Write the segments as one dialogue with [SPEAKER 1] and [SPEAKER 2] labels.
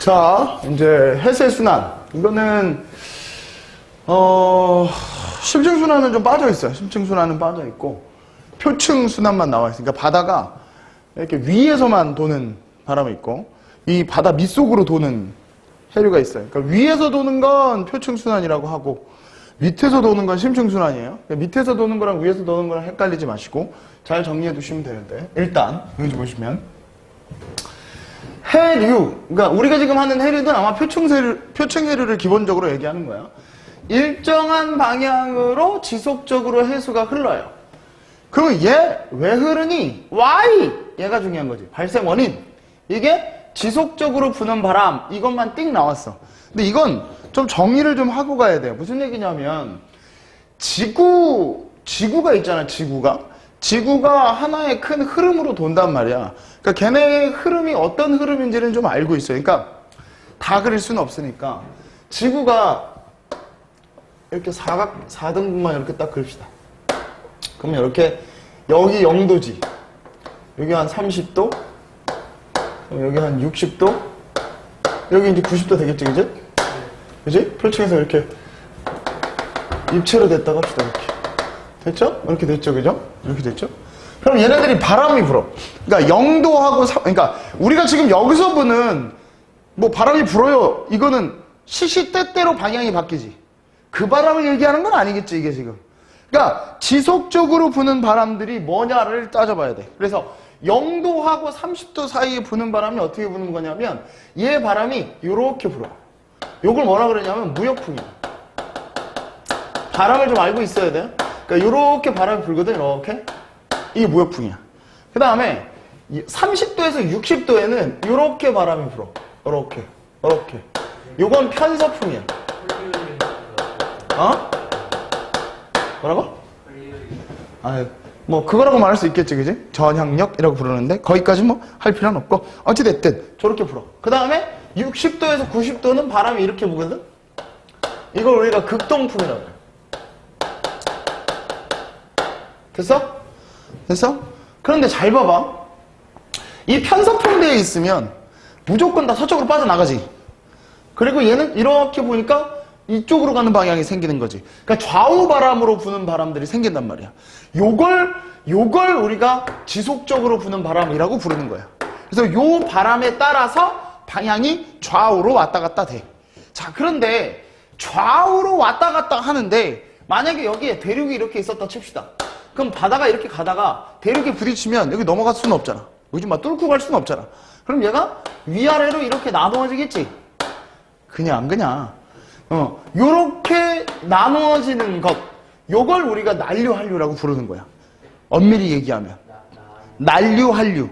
[SPEAKER 1] 자, 이제 해세순환. 이거는, 어, 심층순환은 좀 빠져 있어요. 심층순환은 빠져 있고, 표층순환만 나와 있으니까 바다가 이렇게 위에서만 도는 바람이 있고, 이 바다 밑속으로 도는 해류가 있어요. 그러니까 위에서 도는 건 표층순환이라고 하고, 밑에서 도는 건 심층순환이에요. 그러니까 밑에서 도는 거랑 위에서 도는 거랑 헷갈리지 마시고, 잘 정리해 두시면 되는데, 일단, 여기 보시면, 해류. 그러니까 우리가 지금 하는 해류는 아마 표층해류, 표층해류를 기본적으로 얘기하는 거야. 일정한 방향으로 지속적으로 해수가 흘러요. 그러면 얘왜 흐르니? Why? 얘가 중요한 거지. 발생 원인. 이게 지속적으로 부는 바람. 이것만 띵 나왔어. 근데 이건 좀 정리를 좀 하고 가야 돼요. 무슨 얘기냐면 지구, 지구가 있잖아, 지구가. 지구가 하나의 큰 흐름으로 돈단 말이야. 그러니까 걔네의 흐름이 어떤 흐름인지는 좀 알고 있어요. 그러니까 다 그릴 수는 없으니까 지구가 이렇게 사각, 4등분만 이렇게 딱 그립시다. 그러면 이렇게 여기 0도지. 여기 한 30도. 그럼 여기 한 60도. 여기 이제 90도 되겠지, 그지? 그지? 표층에서 이렇게 입체로 됐다고 합시다, 이렇게. 됐죠? 이렇게 됐죠, 그죠? 이렇게 됐죠? 그럼 얘네들이 바람이 불어. 그러니까 0도하고, 사, 그러니까 우리가 지금 여기서 보는 뭐 바람이 불어요. 이거는 시시때때로 방향이 바뀌지. 그 바람을 얘기하는 건 아니겠지, 이게 지금. 그러니까 지속적으로 부는 바람들이 뭐냐를 따져봐야 돼. 그래서 0도하고 30도 사이에 부는 바람이 어떻게 부는 거냐면 얘 바람이 이렇게 불어. 요걸 뭐라 그러냐면 무역풍이야. 바람을 좀 알고 있어야 돼요. 그러니까 이렇게 바람이 불거든, 이렇게. 이게 무역풍이야. 그 다음에 30도에서 60도에는 이렇게 바람이 불어. 이렇게, 이렇게. 요건 편서풍이야. 어? 뭐라고? 아, 뭐 그거라고 말할 수 있겠지, 그지? 전향력이라고 부르는데 거기까지 뭐 할 필요는 없고 어찌 됐든 저렇게 불어. 그 다음에 60도에서 90도는 바람이 이렇게 부거든. 이걸 우리가 극동풍이라고 해. 됐어? 됐어? 그런데 잘 봐봐. 이 편서풍대에 있으면 무조건 다 서쪽으로 빠져나가지. 그리고 얘는 이렇게 보니까 이쪽으로 가는 방향이 생기는 거지. 그러니까 좌우 바람으로 부는 바람들이 생긴단 말이야. 요걸, 요걸 우리가 지속적으로 부는 바람이라고 부르는 거야. 그래서 요 바람에 따라서 방향이 좌우로 왔다 갔다 돼. 자, 그런데 좌우로 왔다 갔다 하는데 만약에 여기에 대륙이 이렇게 있었다 칩시다. 그럼 바다가 이렇게 가다가 대륙에 부딪히면 여기 넘어갈 수는 없잖아. 요즘 막 뚫고 갈 수는 없잖아. 그럼 얘가 위아래로 이렇게 나누어지겠지? 그냥 그냥 어 요렇게 나누어지는 것 요걸 우리가 난류한류라고 부르는 거야. 엄밀히 얘기하면 난류한류.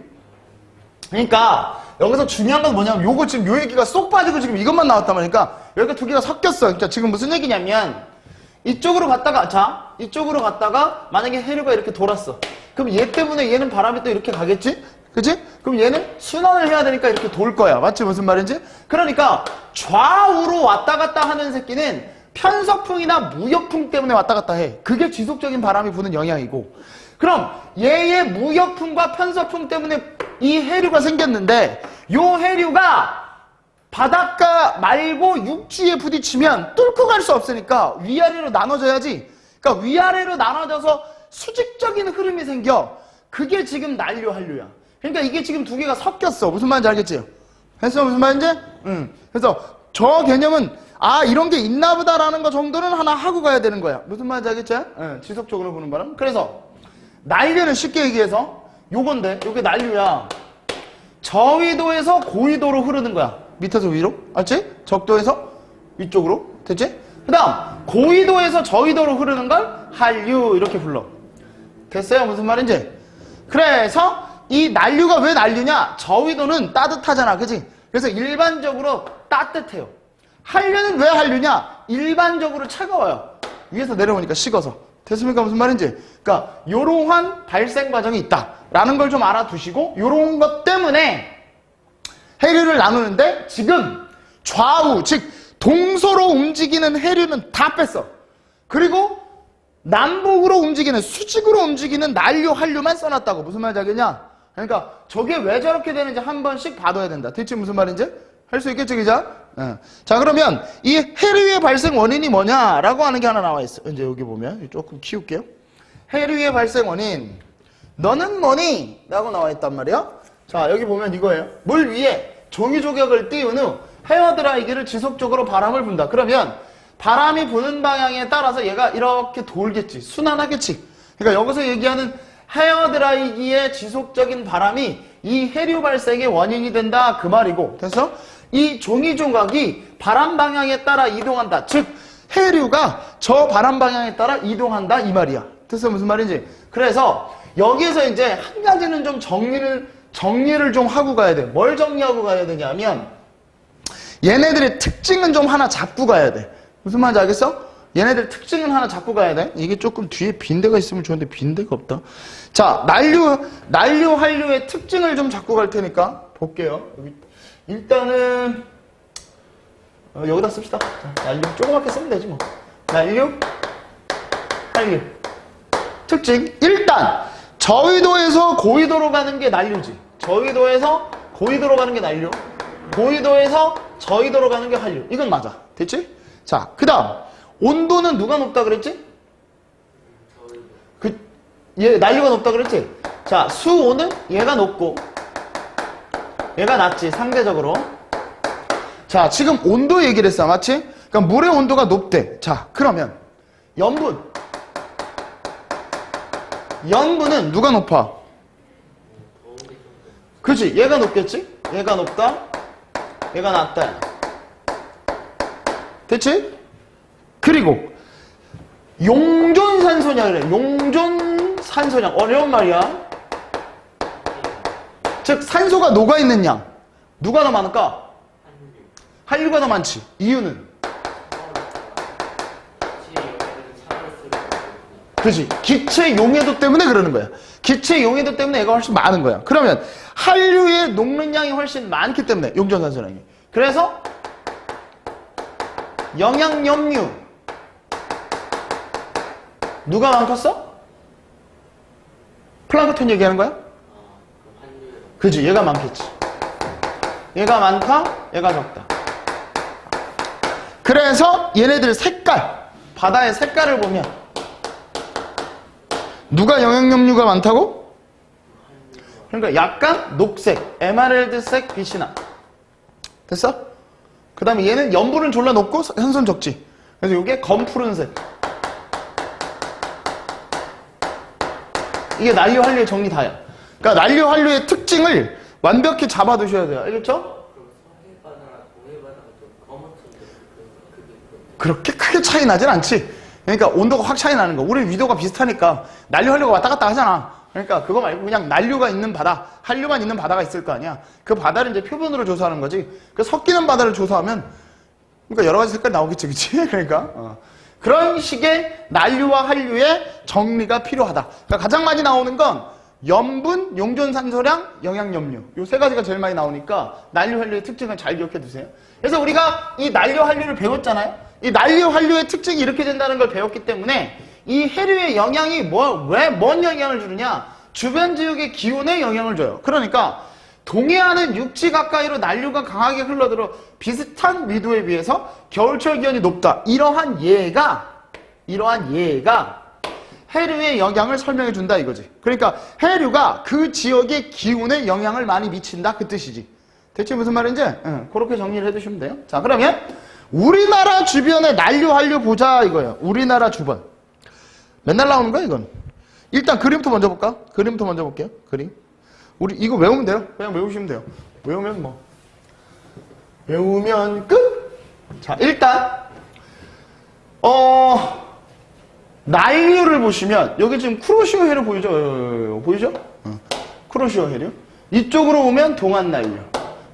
[SPEAKER 1] 그러니까 여기서 중요한 건 뭐냐면 요거 지금 요 얘기가 쏙 빠지고 지금 이것만 나왔단 말이니까 여기가 두 개가 섞였어. 그러니까 지금 무슨 얘기냐면 이쪽으로 갔다가 자 이쪽으로 갔다가 만약에 해류가 이렇게 돌았어. 그럼 얘 때문에 얘는 바람이 또 이렇게 가겠지? 그지? 그럼 얘는 순환을 해야 되니까 이렇게 돌 거야. 맞지? 무슨 말인지? 그러니까 좌우로 왔다 갔다 하는 새끼는 편서풍이나 무역풍 때문에 왔다 갔다 해. 그게 지속적인 바람이 부는 영향이고. 그럼 얘의 무역풍과 편서풍 때문에 이 해류가 생겼는데 요 해류가 바닷가 말고 육지에 부딪히면 뚫고 갈 수 없으니까 위아래로 나눠져야지. 그러니까 위아래로 나눠져서 수직적인 흐름이 생겨. 그게 지금 난류 한류야. 그러니까 이게 지금 두 개가 섞였어. 무슨 말인지 알겠지? 했어? 무슨 말인지? 응. 그래서 저 개념은 아 이런 게 있나 보다라는 거 정도는 하나 하고 가야 되는 거야. 무슨 말인지 알겠지? 응. 지속적으로 보는 바람. 그래서 난류는 쉽게 얘기해서 요건데 요게 난류야. 저위도에서 고위도로 흐르는 거야. 밑에서 위로. 알지? 적도에서 위쪽으로. 됐지? 그 다음, 고위도에서 저위도로 흐르는 걸 한류. 이렇게 불러. 됐어요? 무슨 말인지? 그래서 이 난류가 왜 난류냐? 저위도는 따뜻하잖아. 그지? 그래서 일반적으로 따뜻해요. 한류는 왜 한류냐? 일반적으로 차가워요. 위에서 내려오니까 식어서. 됐습니까? 무슨 말인지? 그러니까 요러한 발생 과정이 있다라는 걸 좀 알아두시고 요런 것 때문에 해류를 나누는데 지금 좌우 즉 동서로 움직이는 해류는 다 뺐어. 그리고 남북으로 움직이는 수직으로 움직이는 난류 한류만 써놨다고 무슨 말인지 알겠냐? 그러니까 저게 왜 저렇게 되는지 한 번씩 봐둬야 된다. 대체 무슨 말인지? 할 수 있겠지, 그죠? 어. 자, 그러면 이 해류의 발생 원인이 뭐냐라고 하는 게 하나 나와 있어. 이제 여기 보면 조금 키울게요. 해류의 발생 원인. 너는 뭐니? 라고 나와 있단 말이야. 자, 여기 보면 이거예요. 물 위에 종이 조격을 띄운 후 헤어드라이기를 지속적으로 바람을 분다. 그러면 바람이 부는 방향에 따라서 얘가 이렇게 돌겠지. 순환하겠지. 그러니까 여기서 얘기하는 헤어드라이기의 지속적인 바람이 이 해류 발생의 원인이 된다. 그 말이고. 그래서 이 종이 조각이 바람 방향에 따라 이동한다. 즉, 해류가 저 바람 방향에 따라 이동한다. 이 말이야. 그래서 무슨 말인지. 그래서 여기에서 이제 한 가지는 좀 정리를, 정리를 좀 하고 가야 돼. 뭘 정리하고 가야 되냐면, 얘네들의 특징은 좀 하나 잡고 가야 돼. 무슨 말인지 알겠어? 얘네들 특징은 하나 잡고 가야 돼. 이게 조금 뒤에 빈대가 있으면 좋은데 빈대가 없다. 자, 난류, 난류, 한류의 특징을 좀 잡고 갈 테니까 볼게요. 여기 일단은 어, 여기다 씁시다. 자, 난류 조그맣게 쓰면 되지 뭐. 난류, 한류. 특징 일단 저위도에서 고위도로 가는 게 난류지. 저위도에서 고위도로 가는 게 난류. 고위도에서 저위도로 가는 게 한류. 이건 맞아. 됐지? 자, 그 다음 온도는 누가 높다 그랬지? 그, 얘 난류가 높다 그랬지? 자, 수온은 얘가 높고 얘가 낮지 상대적으로. 자, 지금 온도 얘기를 했어, 맞지? 그러니까 물의 온도가 높대. 자, 그러면 염분. 염분은 누가 높아? 그지? 얘가 높겠지? 얘가 높다. 얘가 낮다. 됐지? 그리고 용존산소냐 그래. 용존산소량 어려운 말이야. 즉 산소가 녹아 있는 양 누가 더 많을까? 한류가 더 많지. 이유는 그지 기체 용해도 때문에 그러는 거야. 기체 용해도 때문에 얘가 훨씬 많은 거야. 그러면 한류의 녹는 양이 훨씬 많기 때문에 용존산소량이. 그래서 영양염류 누가 많겠어? 플랑크톤 얘기하는 거야? 그지 얘가 많겠지. 얘가 많다, 얘가 적다. 그래서 얘네들 색깔 바다의 색깔을 보면 누가 영양염류가 많다고? 그러니까 약간 녹색, 에메랄드색 빛이 나. 됐어? 그 다음에 얘는 염분은 졸라 높고 산소는 적지. 그래서 이게 검푸른색. 이게 난류 한류의 정리 다야. 그러니까 난류 한류의 특징을 완벽히 잡아두셔야 돼요. 알겠죠? 그렇게 크게 차이 나진 않지. 그러니까 온도가 확 차이 나는 거. 우리 위도가 비슷하니까 난류 한류가 왔다 갔다 하잖아. 그러니까 그거 말고 그냥 난류가 있는 바다, 한류만 있는 바다가 있을 거 아니야. 그 바다를 이제 표본으로 조사하는 거지. 그 섞이는 바다를 조사하면 그러니까 여러 가지 색깔 나오겠지, 그치? 그러니까 어. 그런 식의 난류와 한류의 정리가 필요하다. 그러니까 가장 많이 나오는 건 염분, 용존산소량, 영양염류. 요 세 가지가 제일 많이 나오니까 난류, 한류의 특징을 잘 기억해 두세요. 그래서 우리가 이 난류, 한류를 배웠잖아요. 이 난류, 한류의 특징이 이렇게 된다는 걸 배웠기 때문에 이 해류의 영향이 뭐, 왜, 뭔 영향을 주느냐? 주변 지역의 기온에 영향을 줘요. 그러니까 동해안은 육지 가까이로 난류가 강하게 흘러들어 비슷한 위도에 비해서 겨울철 기온이 높다. 이러한 예가, 이러한 예가 해류의 영향을 설명해 준다 이거지. 그러니까 해류가 그 지역의 기온에 영향을 많이 미친다 그 뜻이지. 대체 무슨 말인지 응, 그렇게 정리를 해두시면 돼요. 자 그러면 우리나라 주변의 난류 한류 보자 이거예요. 우리나라 주변. 맨날 나오는 거야 이건. 일단 그림부터 먼저 볼까? 그림부터 먼저 볼게요. 그림. 우리 이거 외우면 돼요. 그냥 외우시면 돼요. 외우면 뭐 외우면 끝. 자 일단 어 난류를 보시면 여기 지금 쿠로시오 해류 보이죠? 어, 보이죠? 어. 쿠로시오 해류. 이쪽으로 오면 동안 난류.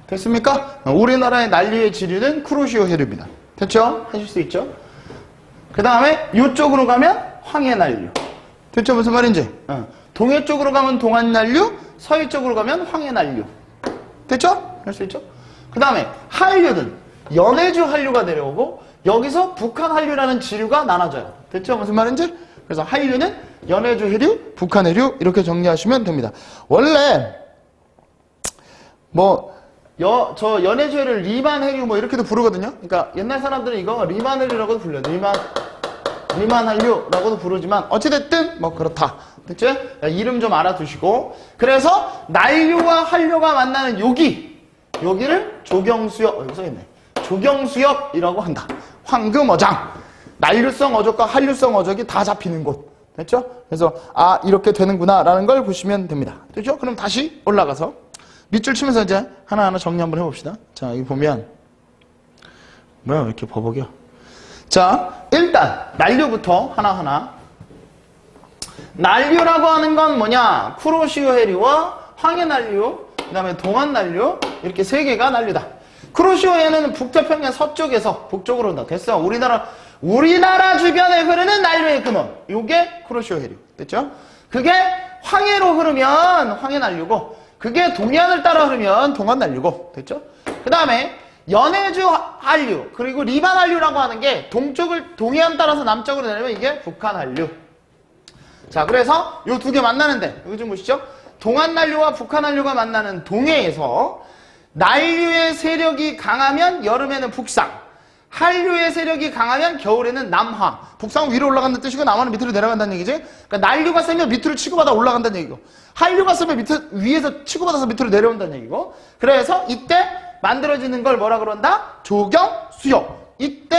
[SPEAKER 1] 됐습니까? 어, 우리나라의 난류의 지류는 쿠로시오 해류입니다. 됐죠? 하실 수 있죠? 그 다음에 이쪽으로 가면 황해 난류. 됐죠? 무슨 말인지? 어. 동해 쪽으로 가면 동안 난류, 서해 쪽으로 가면 황해 난류. 됐죠? 할 수 있죠? 그 다음에 한류는 연해주 한류가 내려오고 여기서 북한 한류라는 지류가 나눠져요. 됐죠? 무슨 말인지? 그래서 한류는 연해주 해류, 북한 해류 이렇게 정리하시면 됩니다. 원래 뭐 여, 저 연해주를 리만 해류 뭐 이렇게도 부르거든요. 그러니까 옛날 사람들은 이거 리만 해류라고도 불려요. 리만 리만 한류라고도 부르지만 어찌됐든 뭐 그렇다. 됐죠? 야, 이름 좀 알아두시고 그래서 난류와 한류가 만나는 여기 여기를 조경수역 어, 여기 써있네. 조경수역이라고 한다. 황금어장 난류성 어적과 한류성 어적이 다 잡히는 곳. 됐죠? 그래서 아 이렇게 되는구나라는 걸 보시면 됩니다. 됐죠? 그럼 다시 올라가서 밑줄 치면서 이제 하나하나 정리 한번 해봅시다. 자 여기 보면 뭐야 왜 이렇게 버벅여? 자, 일단 난류부터 하나하나. 난류라고 하는 건 뭐냐? 쿠로시오 해류와 황해 난류, 그 다음에 동안 난류 이렇게 세 개가 난류다. 쿠로시오 해는 북태평양 서쪽에서 북쪽으로 온다. 됐어. 우리나라 우리나라 주변에 흐르는 난류의 근원. 요게 쿠로시오 해류. 됐죠? 그게 황해로 흐르면 황해 난류고 그게 동해안을 따라 흐르면 동안 난류고. 됐죠? 그 다음에 연해주 한류 그리고 리반 한류라고 하는 게 동쪽을 동해안 따라서 남쪽으로 내려면 이게 북한 한류. 자 그래서 요두개 만나는데 여기 좀 보시죠. 동안 난류와 북한 한류가 만나는 동해에서 난류의 세력이 강하면 여름에는 북상, 한류의 세력이 강하면 겨울에는 남하. 북상은 위로 올라간다는 뜻이고 남하는 밑으로 내려간다는 얘기지. 그러니까 난류가 세면 밑으로 치고받아 올라간다는 얘기고, 한류가 세면 밑에 위에서 치고받아서 밑으로 내려온다는 얘기고. 그래서 이때 만들어지는 걸 뭐라 그런다? 조경, 수역. 이때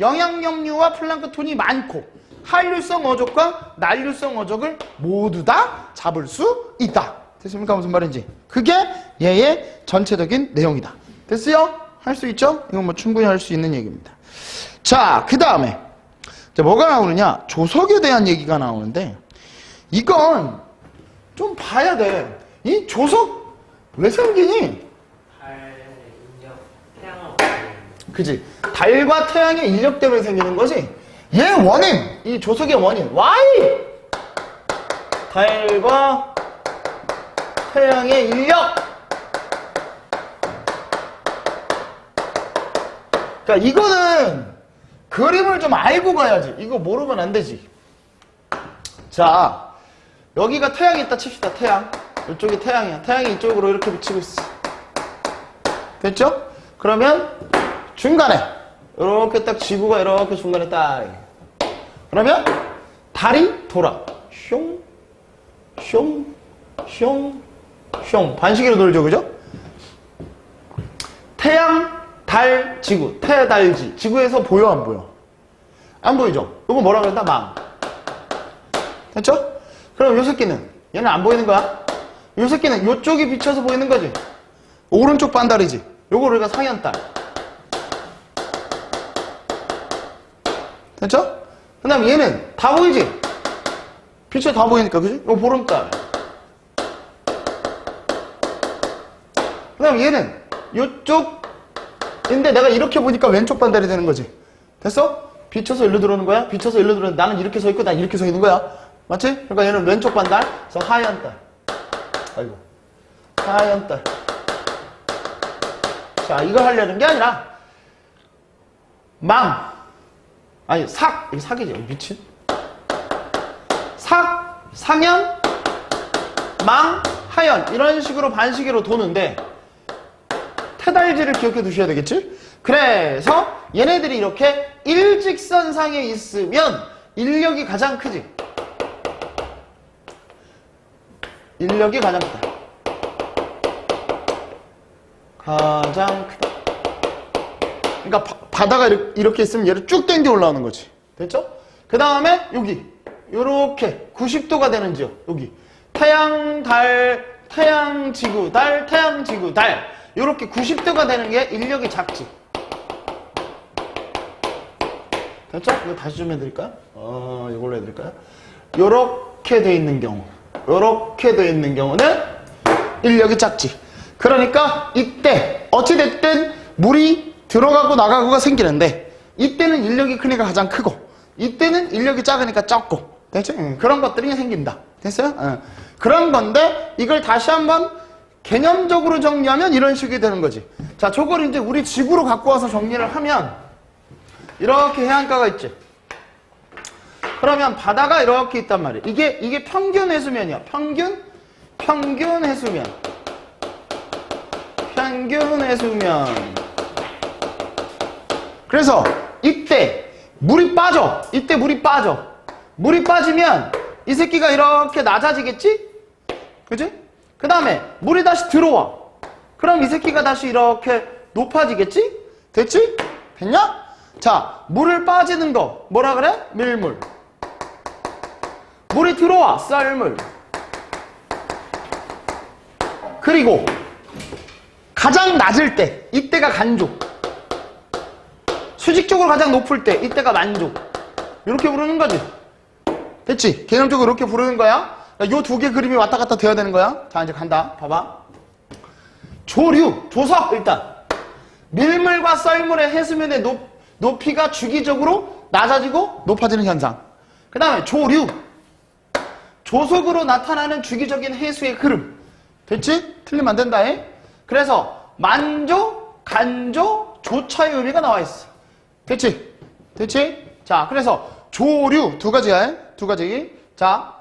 [SPEAKER 1] 영양염류와 플랑크톤이 많고 한류성 어족과 난류성 어족을 모두 다 잡을 수 있다. 됐습니까? 무슨 말인지. 그게 얘의 전체적인 내용이다. 됐어요? 할 수 있죠? 이건 뭐 충분히 할 수 있는 얘기입니다. 자, 그 다음에 뭐가 나오느냐? 조석에 대한 얘기가 나오는데 이건 좀 봐야 돼. 이 조석 왜 생기니? 그지? 달과 태양의 인력 때문에 생기는 거지? 얘 원인! 이 조석의 원인. Why? 달과 태양의 인력! 그러니까 이거는 그림을 좀 알고 가야지. 이거 모르면 안 되지. 자, 여기가 태양이 있다 칩시다. 태양. 이쪽이 태양이야. 태양이 이쪽으로 이렇게 비치고 있어. 됐죠? 그러면 중간에 이렇게 딱 지구가 이렇게 중간에 딱 그러면 달이 돌아 슝, 슝, 슝, 슝 반시계로 돌죠 그죠? 태양, 달, 지구 태달지 지구에서 보여 안 보여? 안 보이죠? 이거 뭐라 그랬다? 망 됐죠? 그럼 요 새끼는 얘는 안 보이는 거야? 요 새끼는 요쪽이 비쳐서 보이는 거지 오른쪽 반달이지. 요거 우리가 상현달. 됐죠? 그 다음 얘는 다 보이지? 빛이 다 보이니까, 그지? 요 보름달. 그 다음 얘는 요쪽인데 내가 이렇게 보니까 왼쪽 반달이 되는 거지. 됐어? 비쳐서 일로 들어오는 거야? 비쳐서 일로 들어오는 나는 이렇게 서 있고 난 이렇게 서 있는 거야. 맞지? 그러니까 얘는 왼쪽 반달, 그래서 하얀 달. 아이고. 하얀 딸. 자, 이걸 하려는 게 아니라, 망. 아니, 삭. 이거 삭이지. 미친. 삭, 상현, 망, 하연. 이런 식으로 반시계로 도는데, 태달지를 기억해 두셔야 되겠지? 그래서 얘네들이 이렇게 일직선상에 있으면 인력이 가장 크지. 인력이 가장 크다. 가장 크다. 그러니까 바, 바다가 이렇게, 이렇게 있으면 얘를 쭉 당겨 올라오는 거지. 됐죠? 그 다음에 여기 요렇게 90도가 되는 지역 여기 태양, 달, 태양, 지구, 달, 태양, 지구, 달 요렇게 90도가 되는 게 인력이 작지. 됐죠? 이거 다시 좀 해드릴까요? 어, 이걸로 해드릴까요? 요렇게 돼 있는 경우 요렇게 돼 있는 경우는 인력이 작지. 그러니까 이때 어찌됐든 물이 들어가고 나가고가 생기는데 이때는 인력이 크니까 가장 크고 이때는 인력이 작으니까 적고 됐죠? 응, 그런 것들이 생긴다. 됐어요? 응. 그런 건데 이걸 다시 한번 개념적으로 정리하면 이런 식이 되는 거지. 자, 저걸 이제 우리 지구로 갖고 와서 정리를 하면 이렇게 해안가가 있지. 그러면 바다가 이렇게 있단 말이에요. 이게 이게 평균 해수면이야. 평균 평균 해수면. 평균의 수면. 그래서 이때 물이 빠져. 이때 물이 빠져. 물이 빠지면 이 새끼가 이렇게 낮아지겠지? 그지? 그 다음에 물이 다시 들어와. 그럼 이 새끼가 다시 이렇게 높아지겠지? 됐지? 됐냐? 자, 물을 빠지는 거 뭐라 그래? 밀물. 물이 들어와. 썰물. 그리고 가장 낮을 때 이때가 간족. 수직적으로 가장 높을 때 이때가 만족. 이렇게 부르는 거지. 됐지? 개념적으로 이렇게 부르는 거야. 요 두 개 그림이 왔다 갔다 돼야 되는 거야. 자, 이제 간다. 봐봐. 조류, 조석 일단. 밀물과 썰물의 해수면의 높, 높이가 주기적으로 낮아지고 높아지는 현상. 그 다음에 조류. 조석으로 나타나는 주기적인 해수의 흐름. 됐지? 틀리면 안 된다. 해. 그래서 만조, 간조, 조차의 의미가 나와 있어. 됐지? 됐지? 자, 그래서 조류 두 가지야. 해. 두 가지. 자,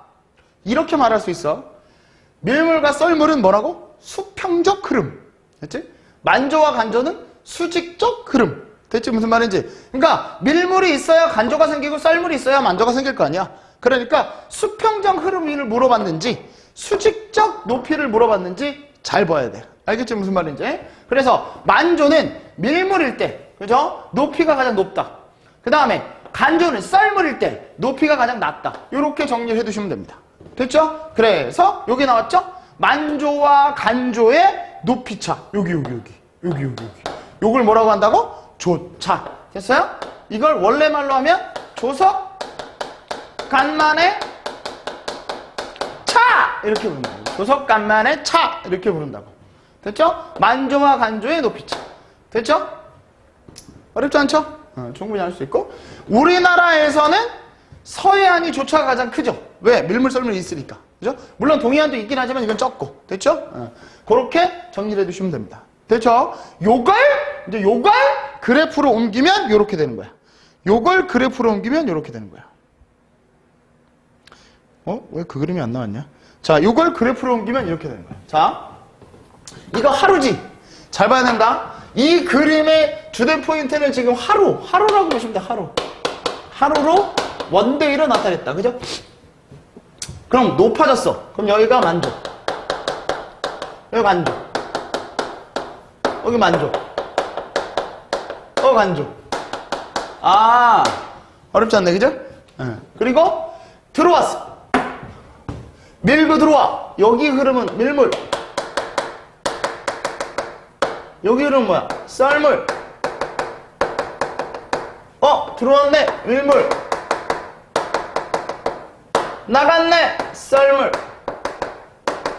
[SPEAKER 1] 이렇게 말할 수 있어. 밀물과 썰물은 뭐라고? 수평적 흐름. 됐지? 만조와 간조는 수직적 흐름. 됐지? 무슨 말인지. 그러니까 밀물이 있어야 간조가 생기고 썰물이 있어야 만조가 생길 거 아니야. 그러니까 수평적 흐름을 물어봤는지 수직적 높이를 물어봤는지 잘 봐야 돼. 알겠지? 무슨 말인지. 그래서 만조는 밀물일 때, 그죠? 높이가 가장 높다. 그 다음에 간조는 썰물일 때 높이가 가장 낮다. 이렇게 정리를 해두시면 됩니다. 됐죠? 그래서 여기 나왔죠? 만조와 간조의 높이차. 여기 여기 여기 여기 여기 여기. 요걸 뭐라고 한다고? 조차. 됐어요? 이걸 원래 말로 하면 조석 간만의 차 이렇게 부른다고. 조석 간만의 차 이렇게 부른다고. 됐죠? 만조와 간조의 높이차. 됐죠? 어렵지 않죠? 어, 충분히 할 수 있고 우리나라에서는 서해안이 조차가 가장 크죠. 왜? 밀물 썰물이 있으니까. 그죠? 물론 동해안도 있긴 하지만 이건 적고. 됐죠? 어, 그렇게 정리를 해두시면 됩니다. 됐죠? 요걸 이제 요걸 그래프로 옮기면 이렇게 되는 거야. 요걸 그래프로 옮기면 이렇게 되는 거야. 어? 왜 그 그림이 안 나왔냐? 자, 요걸 그래프로 옮기면 이렇게 되는 거야. 자, 이거 하루지. 잘 봐야 된다. 이 그림의 주된 포인트는 지금 하루, 하루라고 보시면 돼, 하루. 하루로 원데이로 나타냈다. 그죠? 그럼 높아졌어. 그럼 여기가 만족. 여기 만족. 여기 만족. 어, 만족. 아, 어렵지 않네, 그죠? 예. 그리고 들어왔어. 밀고 들어와. 여기 흐름은 밀물. 여기 흐름은 뭐야? 썰물. 어, 들어왔네. 밀물. 나갔네. 썰물.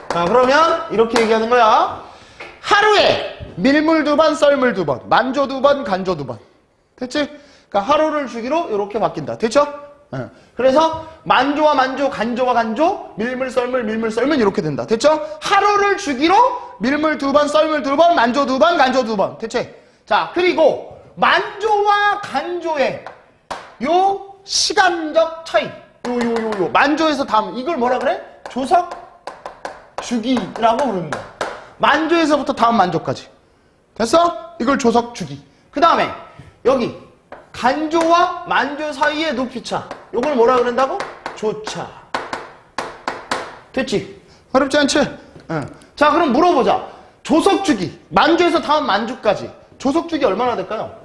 [SPEAKER 1] 자, 그러면 이렇게 얘기하는 거야. 하루에 밀물 두 번, 썰물 두 번, 만조 두 번, 간조 두 번. 됐지? 그러니까 하루를 주기로 이렇게 바뀐다. 됐죠? 예. 그래서 만조와 만조, 간조와 간조, 밀물, 썰물, 밀물, 썰물 이렇게 된다. 됐죠? 하루를 주기로 밀물 두 번, 썰물 두 번, 만조 두 번, 간조 두 번. 됐지? 자, 그리고 만조와 간조의 요 시간적 차이. 요, 요, 요, 요. 만조에서 다음. 이걸 뭐라 그래? 조석 주기라고 거야. 만조에서부터 다음 만조까지. 됐어? 이걸 조석 주기. 그 다음에 여기 간조와 만조 사이의 높이 차. 요걸 뭐라 그런다고? 조차. 됐지? 어렵지 않지? 응. 자, 그럼 물어보자. 조석 주기. 만조에서 다음 만주까지. 조석 주기 얼마나 될까요?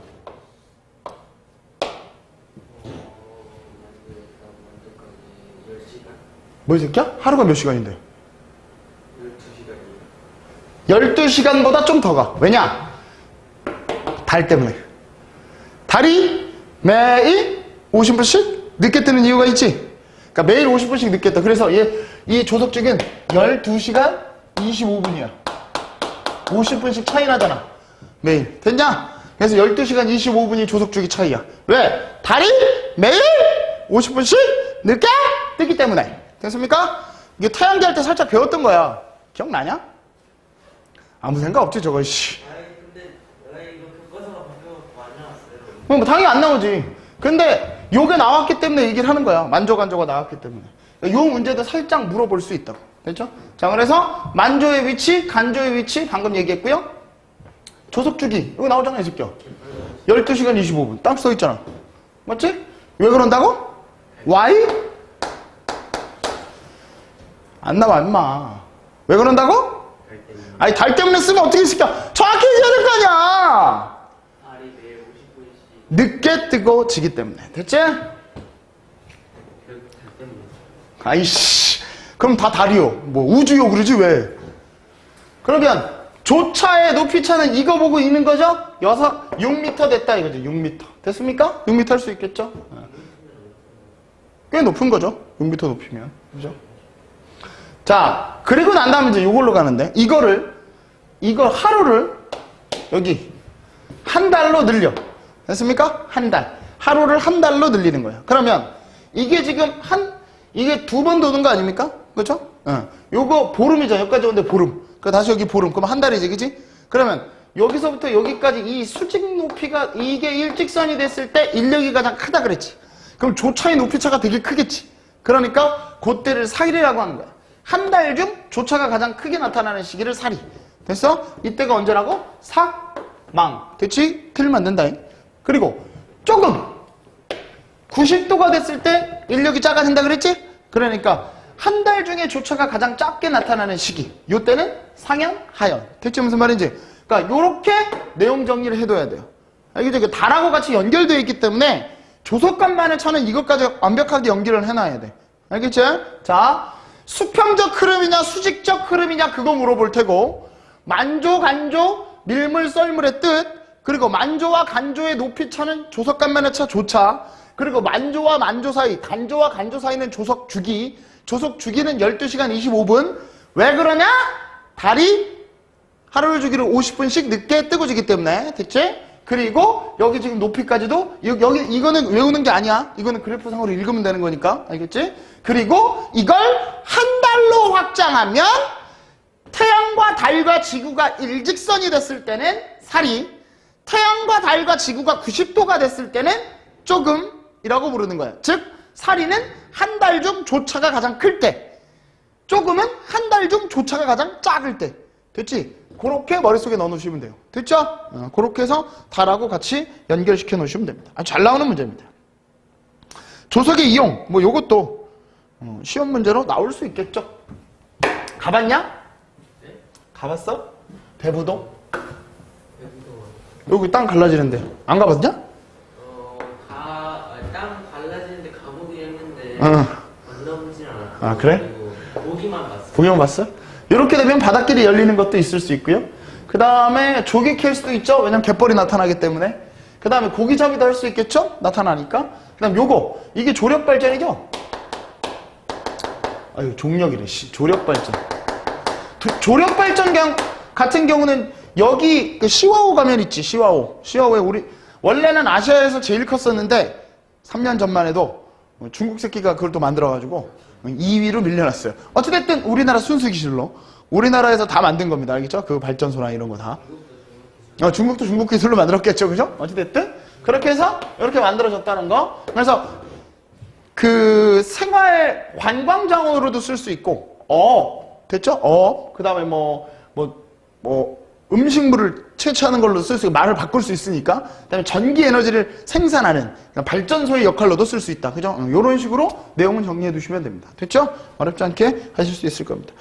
[SPEAKER 1] 뭐, 이 새끼야? 하루가 몇 시간인데? 12시간보다 좀 더 가. 왜냐? 달 때문에. 달이 매일 50분씩 늦게 뜨는 이유가 있지. 그러니까 매일 50분씩 늦게 떠. 그래서 얘, 이 조석직은 12시간 25분이야. 50분씩 차이 나잖아. 매일. 됐냐? 그래서 12시간 25분이 조석주기 차이야. 왜? 달이 매일 50분씩 늦게 뜨기 때문에. 됐습니까? 이게 태양계 할 때 살짝 배웠던 거야. 기억나냐? 아무 생각 없지, 저거, 씨.
[SPEAKER 2] 나왔어요.
[SPEAKER 1] 뭐 당연히 안 나오지. 근데 요게 나왔기 때문에 얘기를 하는 거야. 만조간조가 나왔기 때문에. 요 문제도 살짝 물어볼 수 있다고. 됐죠? 자, 그래서 만조의 위치, 간조의 위치 방금 얘기했고요. 조석 주기. 이거 나오잖아, 이 새끼야. 12시간 25분. 딱 써 있잖아. 맞지? 왜 그런다고? Y? 안 나와, 임마. 왜 그런다고? 아니, 달 때문에 쓰면 어떻게 시켜? 정확히 해야 될 거 아니야!
[SPEAKER 2] 달이 매일 50분씩
[SPEAKER 1] 늦게 뜨고 지기 때문에. 됐지? 아이씨. 그럼 다 달이요. 뭐, 우주요, 그러지, 왜? 그러면, 조차의 높이차는 이거 보고 있는 거죠? 여섯, 6m 됐다, 이거죠. 6m. 됐습니까? 6m 할 수 있겠죠? 예. 꽤 높은 거죠? 6m 높이면. 그죠? 자, 그리고 난 다음에 이제 이걸로 가는데, 이거를, 이걸 하루를, 여기, 한 달로 늘려. 됐습니까? 한 달. 하루를 한 달로 늘리는 거예요. 그러면, 이게 지금 한, 이게 두 번 도는 거 아닙니까? 그죠? 어. 요거 보름이죠. 여기까지 오는데 보름. 그 다시 여기 보름. 그럼 한 달이지, 그지? 그러면, 여기서부터 여기까지 이 수직 높이가, 이게 일직선이 됐을 때 인력이 가장 크다 그랬지. 그럼 조차의 높이 차가 되게 크겠지. 그러니까, 그때를 사일이라고 하는 거야. 한 달 중 조차가 가장 크게 나타나는 시기를 사리. 됐어? 이때가 언제라고? 사망. 됐지? 안 된다. 그리고 조금 90도가 됐을 때 인력이 작아진다 그랬지? 그러니까 한 달 중에 조차가 가장 작게 나타나는 시기. 요때는 상현, 하현. 대체 무슨 말인지. 그러니까 요렇게 내용 정리를 해둬야 돼요. 알겠죠? 그 달하고 같이 연결되어 있기 때문에 조속간만의 차는 이것까지 완벽하게 연결을 해놔야 돼. 알겠죠? 자, 수평적 흐름이냐 수직적 흐름이냐 그거 물어볼 테고 만조, 간조, 밀물, 썰물의 뜻 그리고 만조와 간조의 높이 차는 조석 간만의 차 조차 그리고 만조와 만조 사이 간조와 간조 사이는 조석 주기 조석 주기는 12시간 25분 왜 그러냐? 달이 하루를 주기를 50분씩 늦게 뜨고 지기 때문에 됐지? 그리고 여기 지금 높이까지도 여기 이거는 외우는 게 아니야 이거는 그래프상으로 읽으면 되는 거니까 알겠지? 그리고 이걸 한 달로 확장하면 태양과 달과 지구가 일직선이 됐을 때는 살이 태양과 달과 지구가 90도가 됐을 때는 조금이라고 부르는 거야 즉 살이는 한 달 중 조차가 가장 클 때 조금은 한 달 중 조차가 가장 작을 때 됐지? 그렇게 머릿속에 넣어놓으시면 돼요 됐죠? 어, 그렇게 해서 달하고 같이 연결시켜 놓으시면 됩니다 아주 잘 나오는 문제입니다 조석의 이용 뭐 요것도 어, 시험 문제로 나올 수 있겠죠 가봤냐? 가봤어? 대부동? 여기 땅 갈라지는데 안 가봤냐?
[SPEAKER 2] 어, 어가땅 갈라지는데 가보긴 했는데
[SPEAKER 1] 어.
[SPEAKER 2] 만나보진 않았고
[SPEAKER 1] 아, 그래?
[SPEAKER 2] 그리고 보기만 봤어
[SPEAKER 1] 보기만 봤어? 이렇게 되면 바닷길이 열리는 것도 있을 수 있고요. 그 다음에 조개 캘 수도 있죠. 왜냐면 갯벌이 나타나기 때문에. 그 다음에 고기잡이도 할 수 있겠죠. 나타나니까. 그 다음 요거 이게 조력 발전이죠. 아유 종력이래. 씨. 조력 발전. 도- 조력 발전 경 같은 경우는 여기 그 시와오 가면 있지. 시와오. 시와오에 우리 원래는 아시아에서 제일 컸었는데 3년 전만 해도 중국 새끼가 그걸 또 만들어가지고 2위로 밀려났어요. 어찌됐든 우리나라 순수 기술로 우리나라에서 다 만든 겁니다. 알겠죠? 그 발전소나 이런 거 다. 어, 중국도 중국 기술로 만들었겠죠, 그죠? 어찌됐든 그렇게 해서 이렇게 만들어졌다는 거. 그래서 그 생활 관광장으로도 쓸 수 있고, 어, 됐죠? 어, 그 다음에 뭐, 뭐, 뭐, 음식물을 채취하는 걸로 쓸 수 있고, 말을 바꿀 수 있으니까, 그 다음에 전기 에너지를 생산하는 발전소의 역할로도 쓸 수 있다. 그죠? 이런 식으로 내용은 정리해 두시면 됩니다. 됐죠? 어렵지 않게 하실 수 있을 겁니다.